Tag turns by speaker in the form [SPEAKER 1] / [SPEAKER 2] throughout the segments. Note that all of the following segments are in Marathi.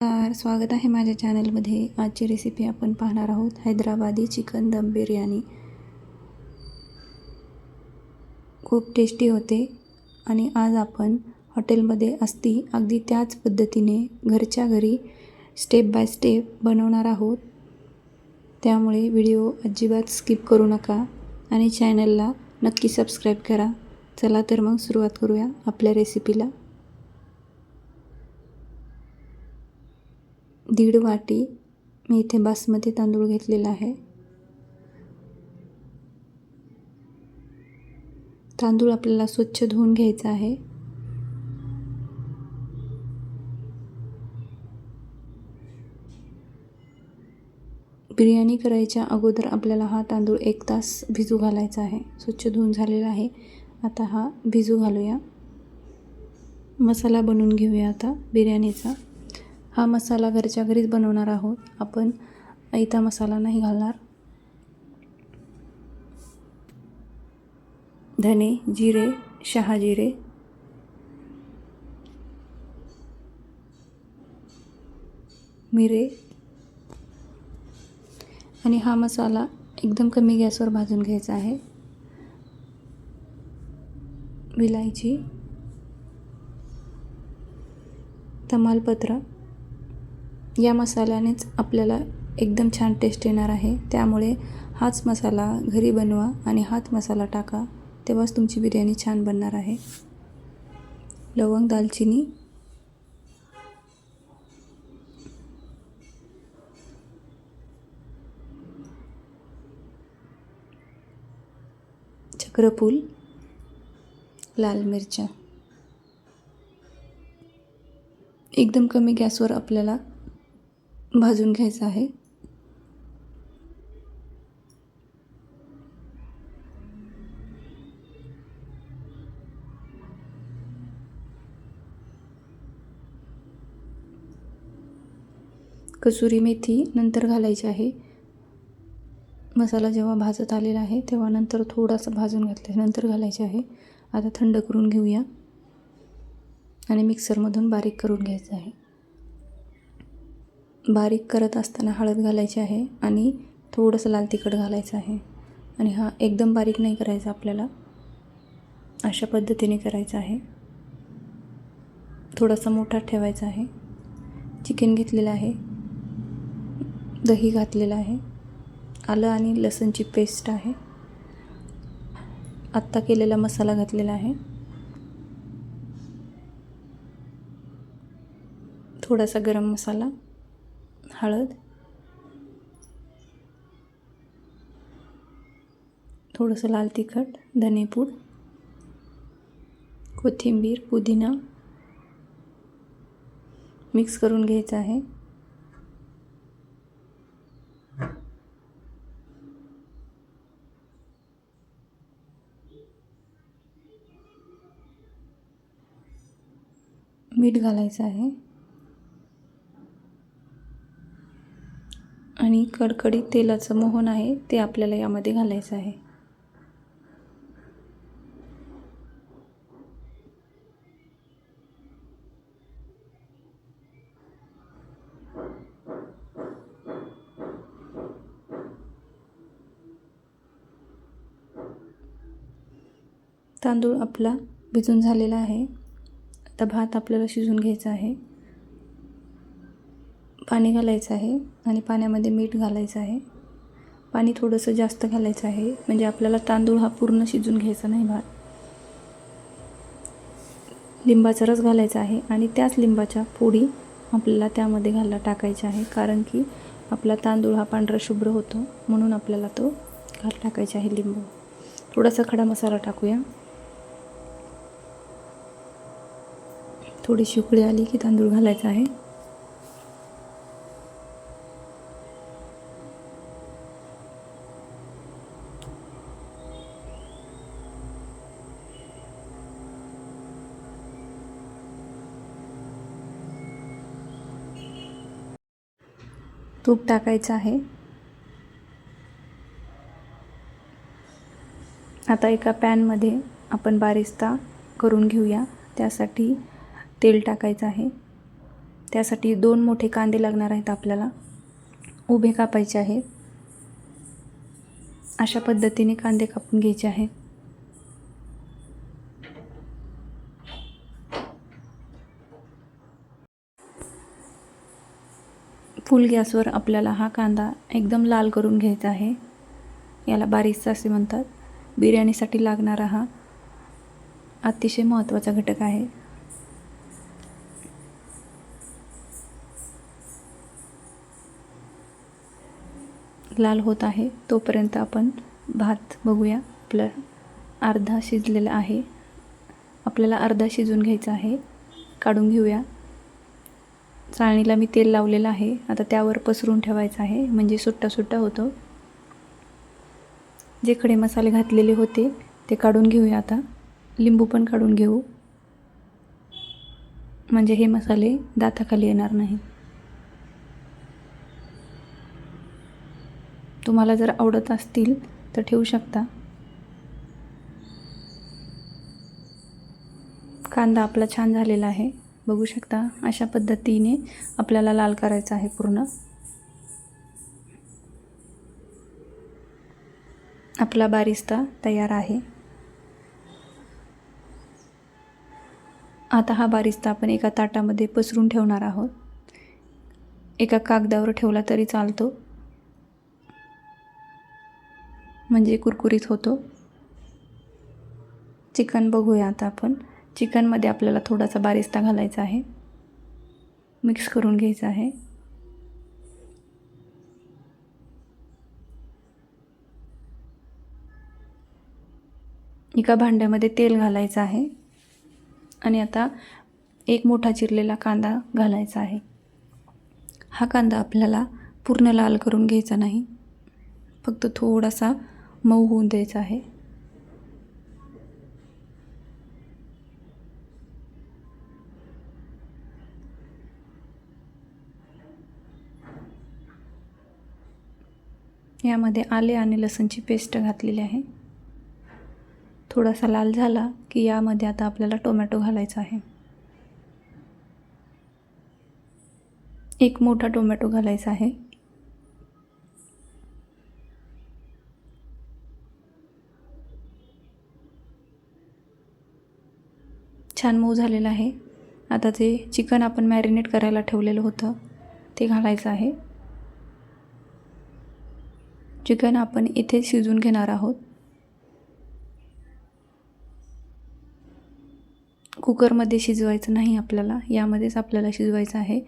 [SPEAKER 1] नमस्कार स्वागत आहे माझ्या चॅनलमध्ये. आजची रेसिपी आपण पाहणार आहोत हैदराबादी चिकन दम बिर्याणी. खूप टेस्टी होते आणि आज आपण हॉटेलमध्ये असती अगदी त्याच पद्धतीने घरच्या घरी स्टेप बाय स्टेप बनवणार आहोत. त्यामुळे व्हिडिओ अजिबात स्किप करू नका आणि चॅनलला नक्की सबस्क्राईब करा. चला तर मग सुरुवात करूया आपल्या रेसिपीला दीड वाटी मी इथे बासमती तांदूळ घेतलेला आहे. तांदूळ आपल्याला स्वच्छ धुवून घ्यायचा आहे. बिर्याणी करायच्या अगोदर आपल्याला हा तांदूळ एक तास भिजू घालायचा आहे. स्वच्छ धुवून झालेला आहे. आता हा भिजू घालूया. मसाला बनवून घेऊया आता बिर्याणीचा. हा मसाला घरच्या घरीच बनवणार आहोत. आपण ऐता मसाला नाही घालणार. धने जिरे शहाजिरे मिरे. आणि हा मसाला एकदम कमी गॅसवर भाजून घ्यायचा आहे. विलायची. तमालपत्र. या मसाल्यानेच आपल्याला एकदम छान टेस्ट येणार आहे. त्यामुळे हाच मसाला घरी बनवा आणि हाच मसाला टाका. तेव्हाच तुमची बिर्याणी छान बनणार आहे. लवंग दालचिनी. चक्रफूल लाल मिरच्या. एकदम कमी गॅसवर आपल्याला भाजून घ्यायचं आहे. कसुरी मेथी नंतर घालायची आहे. मसाला जेव्हा भाजत आलेला आहे तेव्हा नंतर थोडासा भाजून घातल्यानंतर घालायचे आहे. आता थंड करून घेऊया. आणि मिक्सरमधून बारीक करून घ्यायचं आहे. बारीक करत असताना हळद घालायची आहे आणि थोडंसं लाल तिखट घालायचं आहे. आणि हा एकदम बारीक नाही करायचा आपल्याला. अशा पद्धतीने करायचं आहे. थोडासा मोठा ठेवायचा आहे. चिकन घेतलेलं आहे. दही घातलेलं आहे. आलं आणि लसणची पेस्ट आहे. आत्ता केलेला मसाला घातलेला आहे. थोडासा गरम मसाला. हळद. थोडंसं लाल तिखट धनेपूड कोथिंबीर पुदिना मिक्स करून घ्यायचं आहे. मीठ घालायचं आहे आणि कडकडीत तेलाचं मोहन आहे ते आपल्याला यामध्ये घालायचं आहे. तांदूळ आपला भिजून झालेला आहे. आता भात आपल्याला शिजून घ्यायचा आहे. पाणी घालायचं आहे आणि पाण्यामध्ये मीठ घालायचं आहे. पाणी थोडंसं जास्त घालायचं आहे. म्हणजे आपल्याला तांदूळ हा पूर्ण शिजून घ्यायचा नाही भात लिंबाचा रस घालायचा आहे आणि त्याच लिंबाच्या फोडी आपल्याला त्यामध्ये घालला टाकायच्या आहे. कारण की आपला तांदूळ हा पांढरा शुभ्र होतो. म्हणून आपल्याला तो घाल टाकायचा आहे लिंबू. थोडासा खडा मसाला टाकूया. थोडीशी उकळी आली की तांदूळ घालायचा आहे. तूप टाकायचं आहे. आता एका पॅनमध्ये आपण बारिस्ता करून घेऊया. त्यासाठी तेल टाकायचं आहे. त्यासाठी दोन मोठे कांदे लागणार आहेत आपल्याला. उभे कापायचे आहेत. अशा पद्धतीने कांदे कापून घ्यायचे आहेत. फुल गॅसवर आपल्याला हा कांदा एकदम लाल करून घ्यायचा आहे. याला बारीकसा असे म्हणतात. बिर्याणीसाठी लागणारा हा अतिशय महत्त्वाचा घटक आहे. लाल होत आहे. तोपर्यंत आपण भात बघूया. आपलं अर्धा शिजलेला आहे. आपल्याला अर्धा शिजून घ्यायचा आहे. काढून घेऊया. चाळणीला मी तेल लावलेलं आहे. आता त्यावर पसरून ठेवायचं आहे. म्हणजे सुट्टा सुट्टा होतो. जे खडे मसाले घातलेले होते ते काढून घेऊया आता. लिंबू पण काढून घेऊ. म्हणजे हे मसाले दाताखाली येणार नाही. तुम्हाला जर आवडत असतील तर ठेवू शकता. कांदा आपला छान झालेला आहे. बघू शकता अशा पद्धतीने आपल्याला लाल करायचा आहे पूर्ण. आपला बारिस्ता तयार आहे. आता हा बारिस्ता आपण एका ताटामध्ये पसरून ठेवणार आहोत. एका कागदावर ठेवला तरी चालतो. म्हणजे कुरकुरीत होतो. चिकन बघूया आता आपण. चिकनमध्ये आपल्याला थोडासा बारिस्ता घालायचा आहे. मिक्स करून घ्यायचा आहे. एका भांड्यामध्ये तेल घालायचं आहे. आणि आता एक मोठा चिरलेला कांदा घालायचा आहे. हा कांदा आपल्याला पूर्ण लाल करून घ्यायचा नाही. फक्त थोडासा मऊ होऊन द्यायचा आहे. यामध्ये आले आणि लसणची पेस्ट घातलेली आहे. थोडासा लाल झाला की यामध्ये आता आपल्याला टोमॅटो घालायचा आहे. एक मोठा टोमॅटो घालायचा आहे. छान मऊ झालेलं आहे. आता ते चिकन आपण मॅरिनेट करायला ठेवलेलं होतं. ते घालायचं आहे. चिकन आपण इथे शिजून घेणार आहोत. कुकरमध्ये शिजवायचं नाही आपल्याला यामध्येच आपल्याला शिजवायचं आहे.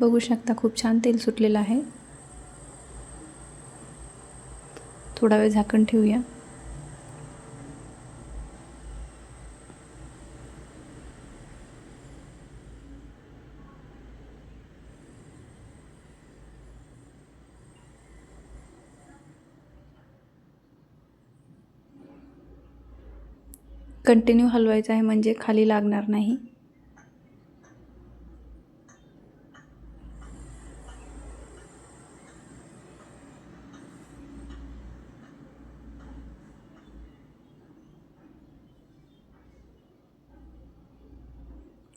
[SPEAKER 1] बघू शकता खूप छान तेल सुटलेलं आहे. थोडा वेळ झाकण ठेवूया. कंटिन्यू हलवायचं आहे म्हणजे खाली लागणार नाही.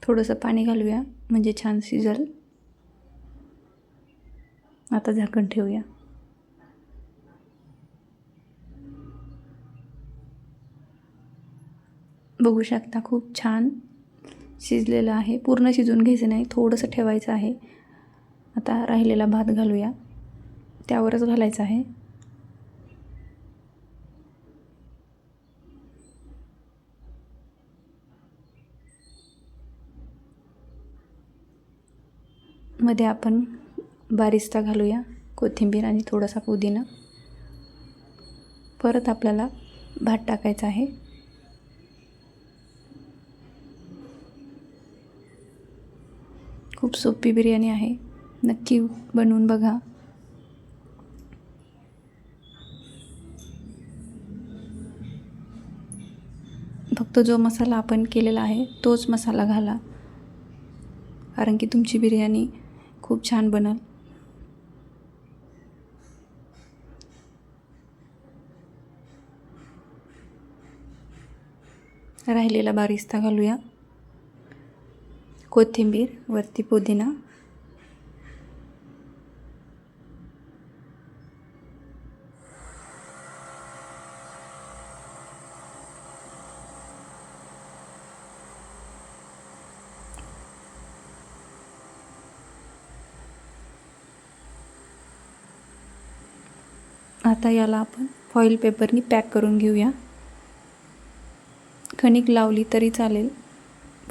[SPEAKER 1] थोडंसं पाणी घालूया म्हणजे छान शिजल. आता झाकण ठेवूया. बघू शकता खूप छान शिजलेलं आहे. पूर्ण शिजून घ्यायचं नाही थोडंसं ठेवायचं आहे. आता राहिलेला भात घालूया. त्यावरच घालायचं आहे. मध्ये आपण बारिस्ता घालूया कोथिंबीर आणि थोडासा पुदिना. परत आपल्याला भात टाकायचा आहे. खूप सोपी बिर्याणी आहे. नक्की बनवून बघा. फक्त जो मसाला आपण केलेला आहे तोच मसाला घाला. कारण की तुमची बिर्याणी खूप छान बनल. राहिलेला बारिस्ता घालूया. कोथिंबीर वरती पुदिना. आता याला आपण फॉईल पेपरनी पॅक करून घेऊया. खणिक लावली तरी चालेल.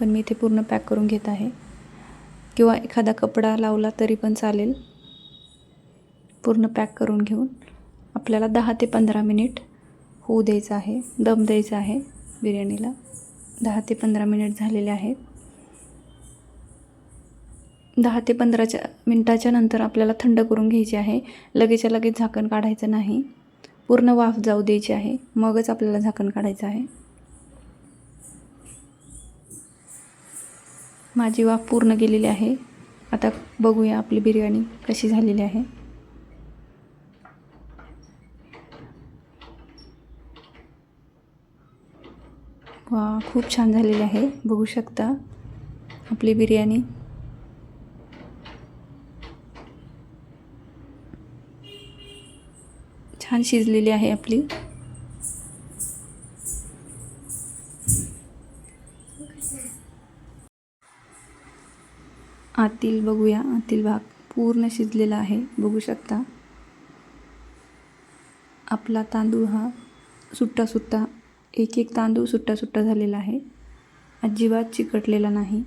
[SPEAKER 1] पण मी इथे पूर्ण पॅक करून घेत आहे. किंवा एखादा कपडा लावला तरी पण चालेल. पूर्ण पॅक करून घेऊन आपल्याला दहा ते पंधरा मिनिट होऊ द्यायचं आहे. दम द्यायचा आहे बिर्याणीला. दहा ते पंधरा मिनिट झालेले आहेत. दहा ते पंधराच्या मिनटाच्या नंतर आपल्याला थंड करून घ्यायची आहे. लगेचच्या लगेच झाकण काढायचं नाही. पूर्ण वाफ जाऊ द्यायची आहे. मगच आपल्याला झाकण काढायचं आहे. माझी वाफ पूर्ण गेलेली आहे. आता बघूया आपली बिर्याणी कशी झालेली आहे. वा खूप छान झालेली आहे. बघू शकता आपली बिर्याणी. छान शिजलेली आहे आपली. आतील बघूया. आतील भाग पूर्ण शिजलेला आहे. बघू शकता. आपला तांदूळ हा सुट्टा सुट्टा एक एक तांदूळ सुट्टा सुट्टा झालेला आहे. अजिबात चिकटलेला नाही.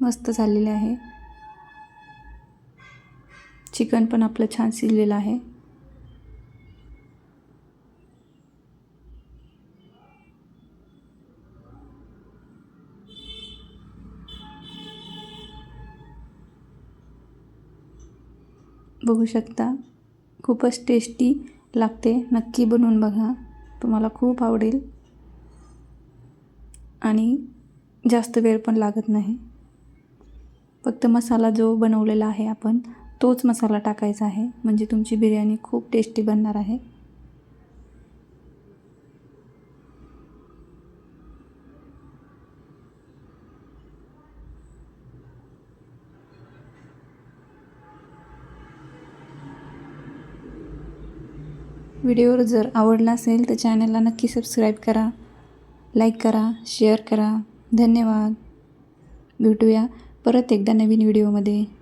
[SPEAKER 1] मस्त झालेले आहे. चिकन पण आपलं छान शिजलेलं आहे. बघू शकता. खूपच टेस्टी लागते. नक्की बनवून बघा. तुम्हाला खूप आवडेल. आणि जास्त वेळ पण लागत नाही. फक्त मसाला जो बनवलेला आहे आपण तोच मसाला टाकायचा आहे. म्हणजे तुमची बिर्याणी खूप टेस्टी बनणार आहे. व्हिडिओ जर आवडला असेल तर चॅनलला नक्की सबस्क्राईब करा लाईक करा शेअर करा. धन्यवाद. भेटूया परत एकदा नवीन व्हिडिओमध्ये.